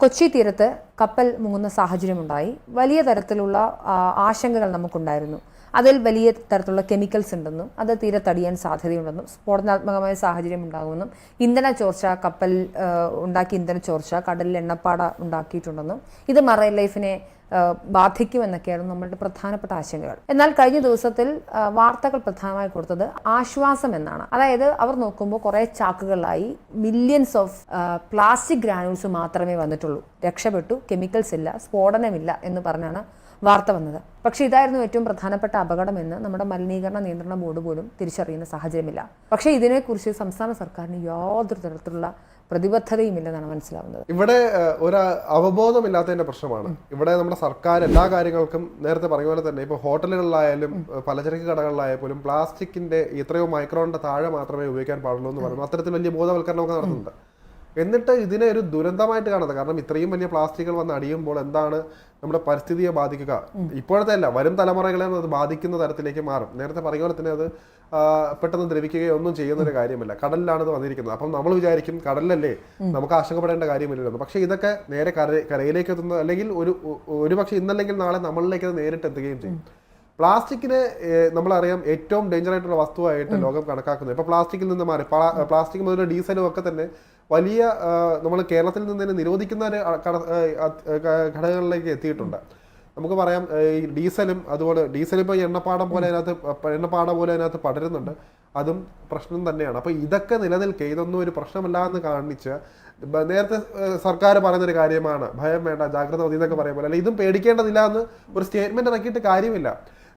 കൊച്ചി തീരത്ത് കപ്പൽ മുങ്ങുന്ന സാഹചര്യമുണ്ടായി. വലിയ തരത്തിലുള്ള ആശങ്കകൾ നമുക്കുണ്ടായിരുന്നു. അതിൽ വലിയ തരത്തിലുള്ള കെമിക്കൽസ് ഉണ്ടെന്നും അത് തീരെ തടിയാൻ സാധ്യതയുണ്ടെന്നും സ്ഫോടനാത്മകമായ സാഹചര്യം ഉണ്ടാകുമെന്നും ഇന്ധന ചോർച്ച കപ്പൽ ഉണ്ടാക്കിയ ഇന്ധന ചോർച്ച കടലിൽ എണ്ണപ്പാട ഉണ്ടാക്കിയിട്ടുണ്ടെന്നും ഇത് മറൈൻ ലൈഫിനെ ബാധിക്കുമെന്നൊക്കെയാണ് നമ്മളുടെ പ്രധാനപ്പെട്ട ആശങ്കകൾ. എന്നാൽ കഴിഞ്ഞ ദിവസത്തിൽ വാർത്തകൾ പ്രധാനമായി കൊടുത്തത് ആശ്വാസം എന്നാണ്. അതായത് അവർ നോക്കുമ്പോൾ കുറേ ചാക്കുകളായി മില്യൺസ് ഓഫ് പ്ലാസ്റ്റിക് ഗ്രാനുൾസ് മാത്രമേ വന്നിട്ടുള്ളൂ. രക്ഷപ്പെട്ടു കെമിക്കൽസ് ഇല്ല സ്ഫോടനമില്ല എന്ന് പറഞ്ഞാണ് വാർത്ത വന്നത്. പക്ഷേ ഇതായിരുന്നു ഏറ്റവും പ്രധാനപ്പെട്ട അപകടമെന്ന് നമ്മുടെ മലിനീകരണ നിയന്ത്രണ ബോർഡ് പോലും തിരിച്ചറിയുന്ന സാഹചര്യമില്ല. പക്ഷേ ഇതിനെക്കുറിച്ച് സംസ്ഥാന സർക്കാരിന് യാതൊരു തരത്തിലുള്ള പ്രതിബദ്ധതയുമില്ലെന്നാണ് മനസ്സിലാവുന്നത്. ഇവിടെ ഒരു അവബോധമില്ലാത്തതിന്റെ പ്രശ്നമാണ്. ഇവിടെ നമ്മുടെ സർക്കാർ എല്ലാ കാര്യങ്ങൾക്കും നേരത്തെ പറഞ്ഞ പോലെ തന്നെ ഇപ്പോൾ ഹോട്ടലുകളിലായാലും പലചരക്ക് കടകളിലായാലും പോലും പ്ലാസ്റ്റിക്കിന്റെ ഇത്രയോ മൈക്രോണിന്റെ താഴെ മാത്രമേ ഉപയോഗിക്കാൻ പാടുള്ളൂ എന്ന് പറയുന്നു. അത്തരത്തിൽ വലിയ ബോധവൽക്കരണമൊക്കെ നടത്തുന്നുണ്ട്. എന്നിട്ട് ഇതിനെ ഒരു ദുരന്തമായിട്ട് കാണുന്നത്. കാരണം ഇത്രയും വലിയ പ്ലാസ്റ്റിക്കുകൾ വന്ന് അടിയുമ്പോൾ എന്താണ് നമ്മുടെ പരിസ്ഥിതിയെ ബാധിക്കുക? ഇപ്പോഴത്തെ അല്ല വരും തലമുറകളെ അത് ബാധിക്കുന്ന തരത്തിലേക്ക് മാറും. നേരത്തെ പറഞ്ഞ പോലെ തന്നെ അത് പെട്ടെന്ന് ദ്രവിക്കുകയോ ഒന്നും ചെയ്യുന്ന ഒരു കാര്യമില്ല. കടലിലാണ് ഇത് വന്നിരിക്കുന്നത്. അപ്പം നമ്മൾ വിചാരിക്കും കടലിലല്ലേ നമുക്ക് ആശങ്കപ്പെടേണ്ട കാര്യമില്ലല്ലോ. പക്ഷേ ഇതൊക്കെ നേരെ കര കരയിലേക്ക് എത്തുന്ന അല്ലെങ്കിൽ ഒരു ഒരു പക്ഷേ ഇന്നല്ലെങ്കിൽ നാളെ നമ്മളിലേക്ക് അത് നേരിട്ട് എത്തുകയും ചെയ്യും. പ്ലാസ്റ്റിക്കിനെ നമ്മളറിയാം ഏറ്റവും ഡേഞ്ചർ ആയിട്ടുള്ള വസ്തുവായിട്ട് ലോകം കണക്കാക്കുന്നത് ഇപ്പൊ പ്ലാസ്റ്റിക്കിൽ നിന്ന് മാറി. പ്ലാസ്റ്റിക് മുതൽ ഡീസലും ഒക്കെ തന്നെ വലിയ നമ്മൾ കേരളത്തിൽ നിന്ന് തന്നെ നിരോധിക്കുന്ന ഘടകങ്ങളിലേക്ക് എത്തിയിട്ടുണ്ട്. നമുക്ക് പറയാം ഈ ഡീസലും അതുപോലെ ഡീസൽ ഇപ്പോൾ എണ്ണപ്പാടം പോലെ അതിനകത്ത് എണ്ണപ്പാടം പോലെ അതിനകത്ത് പടരുന്നുണ്ട്. അതും പ്രശ്നം തന്നെയാണ്. അപ്പോൾ ഇതൊക്കെ നിലനിൽക്കെ ഇതൊന്നും ഒരു പ്രശ്നമല്ല എന്ന് കാണിച്ച് നേരത്തെ സർക്കാർ പറയുന്നൊരു കാര്യമാണ് ഭയം വേണ്ട ജാഗ്രത മതി എന്നൊക്കെ പറയുമ്പോൾ അല്ല ഇതും പേടിക്കേണ്ടതില്ല എന്ന് ഒരു സ്റ്റേറ്റ്മെന്റ് ഇറക്കിയിട്ട് കാര്യമില്ല.